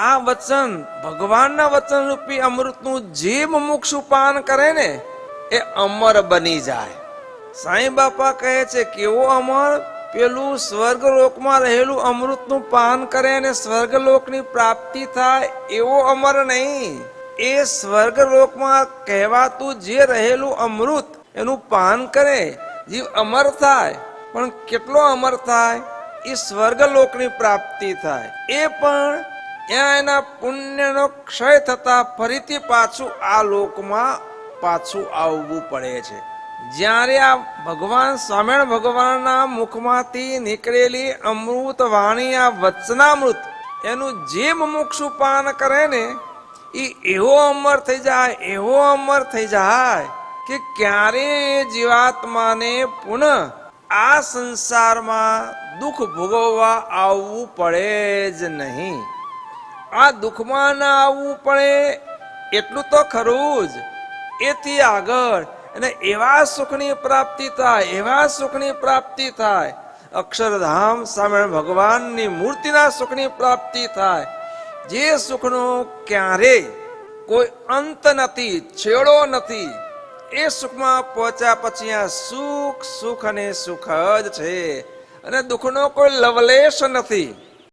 આ વચન, ભગવાનના વચન રૂપી અમૃતનું જે મુમુક્ષુ પાન કરે ને, એ અમર બની જાય. સાંઈ બાપા કહે છે, કેવો અમર? પેલું સ્વર્ગલોકમાં રહેલું અમૃતનું પાન કરે અને સ્વર્ગલોકની પ્રાપ્તિ થાય, એવો અમર નહીં. એ સ્વર્ગલોકમાં કહેવાતું જે રહેલું અમૃત, એનું પાન કરે, જીવ અમર થાય. પણ કેટલો અમર થાય? એ સ્વર્ગલોકની પ્રાપ્તિ થાય. એ પણ ત્યાં એના પુણ્યનો ક્ષય થતા ફરીથી પાછું આ લોકમાં પાછું આવવું પડે છે. જ્યારે આ ભગવાન સ્વામિનારાયણ ભગવાનના મુખમાંથી નીકળેલી અમૃત વાણી, આ વચનામૃત, એનું જે મુમુક્ષુ પાન કરે ને એ એવો અમર થઈ જાય, એવો અમર થઈ જાય કે ક્યારે જીવાત્માને પુનઃ આ સંસારમાં દુઃખ ભોગવવા આવવું પડે જ નહીં. આ દુઃખમાં ના આવવું પડે, એટલું તો ખરું જ. એથી આગળ, અને એવા સુખની પ્રાપ્તિ થાય, એવા સુખની પ્રાપ્તિ થાય. અક્ષરધામ સામે ભગવાનની મૂર્તિના સુખની પ્રાપ્તિ થાય. જે સુખનો ક્યારે કોઈ અંત નથી, છેડો નથી, એ સુખમાં પહોંચ્યા પછી આ સુખ સુખ અને સુખ જ છે. અને દુઃખનો કોઈ લવલેશ નથી.